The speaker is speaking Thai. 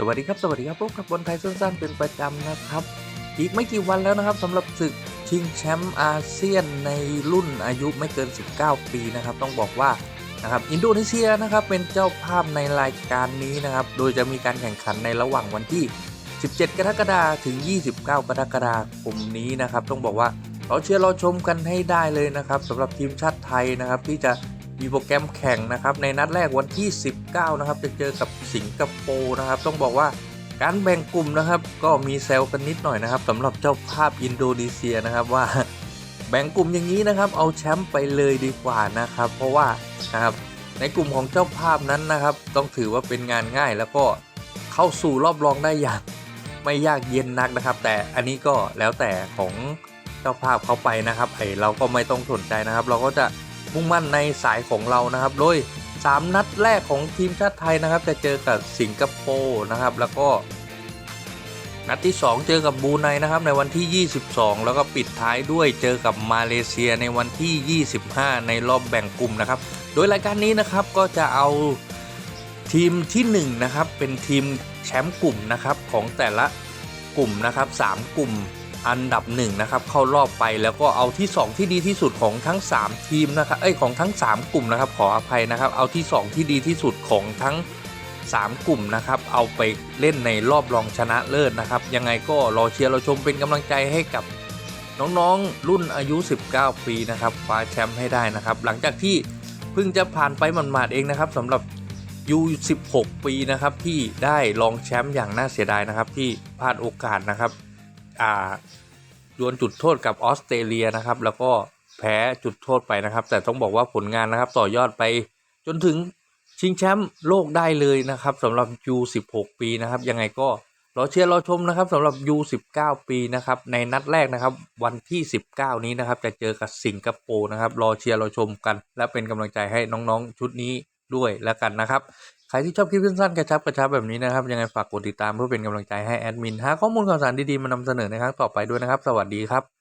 สวัสดีครับสวัสดีครับพบกับบอลไทยสั้นๆเป็นประจำนะครับ อีกไม่กี่วันแล้วนะครับสำหรับศึกชิงแชมป์อาเซียนในรุ่นอายุไม่เกิน 19 ปีนะครับ ต้องบอกว่านะครับอินโดนีเซียนะครับเป็นเจ้าภาพในรายการนี้นะครับ โดยจะมีการแข่งขันในระหว่างวันที่ 17 กรกฎาคมถึง 29 กรกฎาคมนี้นะครับ ต้องบอกว่าเราเชียร์เราชมกันให้ได้เลยนะครับสำหรับทีมชาติไทยนะครับที่จะ มีโปรแกรมแข่งนะครับในนัดแรกวันที่ 19 นะครับ จะเจอกับสิงคโปร์นะครับ ต้องบอกว่าการแบ่งกลุ่มนะครับ ก็มีแซวกันนิดหน่อยนะครับสำหรับเจ้าภาพอินโดนีเซียนะครับว่า แบ่งกลุ่มอย่างนี้นะครับ เอาแชมป์ไปเลยดีกว่านะครับ เพราะว่านะครับในกลุ่มของเจ้าภาพนั้นนะครับ ต้องถือว่าเป็นงานง่ายแล้วก็เข้าสู่รอบรองได้อย่างไม่ยากเย็นนักนะครับ แต่อันนี้ก็แล้วแต่ของเจ้าภาพเขาไปนะครับไอเราก็ไม่ต้องสนใจนะครับ เราก็จะ มุ่งมั่นในสายของเรานะครับโดย 3 นัดแรกของทีมชาติไทยนะครับ จะเจอกับสิงคโปร์นะครับ แล้วก็ นัดที่ 2 เจอกับบูไนนะครับ ในวันที่ 22 แล้วก็ปิดท้ายด้วยเจอกับมาเลเซียในวันที่ 25 ในรอบแบ่งกลุ่มนะครับ โดยรายการนี้นะครับก็จะเอาทีมที่1นะครับเป็นทีมแชมป์กลุ่มนะครับของแต่ละกลุ่มนะครับ 3 กลุ่ม อันดับ1นะครับเข้ารอบไปแล้วก็เอาที่ 2 ที่ดีที่สุดของทั้ง 3 ทีมนะครับเอ้ยของทั้ง 3 กลุ่มนะครับขออภัยนะครับ เอาที่ 2 ที่ดีที่สุดของทั้ง 3 กลุ่มนะครับเอาไปเล่นในรอบรองชนะเลิศนะครับ ยังไงก็รอเชียร์เราชมเป็นกำลังใจให้กับน้องๆ รุ่นอายุ 19 ปีนะครับคว้าแชมป์ให้ได้นะครับ หลังจากที่เพิ่งจะผ่านไปหมาดๆเองนะครับสำหรับ U16 ปีนะครับที่ได้รองแชมป์อย่างน่าเสียดายนะครับที่พลาดโอกาสนะครับ อ่าดวลจุดโทษกับออสเตรเลียนะครับ แล้วก็แพ้จุดโทษไปนะครับ แต่ต้องบอกว่าผลงานนะครับต่อยอดไปจนถึงชิงแชมป์โลกได้เลยนะครับสำหรับ U16 ปีนะครับ ยังไงก็รอเชียร์รอชมนะครับสำหรับ U19 ปีนะครับในนัดแรกนะครับ วันที่ 19 นี้นะครับ จะเจอกับสิงคโปร์นะครับ รอเชียร์รอชมกัน และเป็นกำลังใจให้น้องๆชุดนี้ด้วยแล้วกันนะครับ ใครที่ชอบคลิปสั้นๆกระชับกระชับแบบนี้นะครับ ยังไงฝากกดติดตามเพื่อเป็นกำลังใจให้แอดมินหาข้อมูลข่าวสารดีๆมานำเสนอในครั้งต่อไปด้วยนะครับ สวัสดีครับ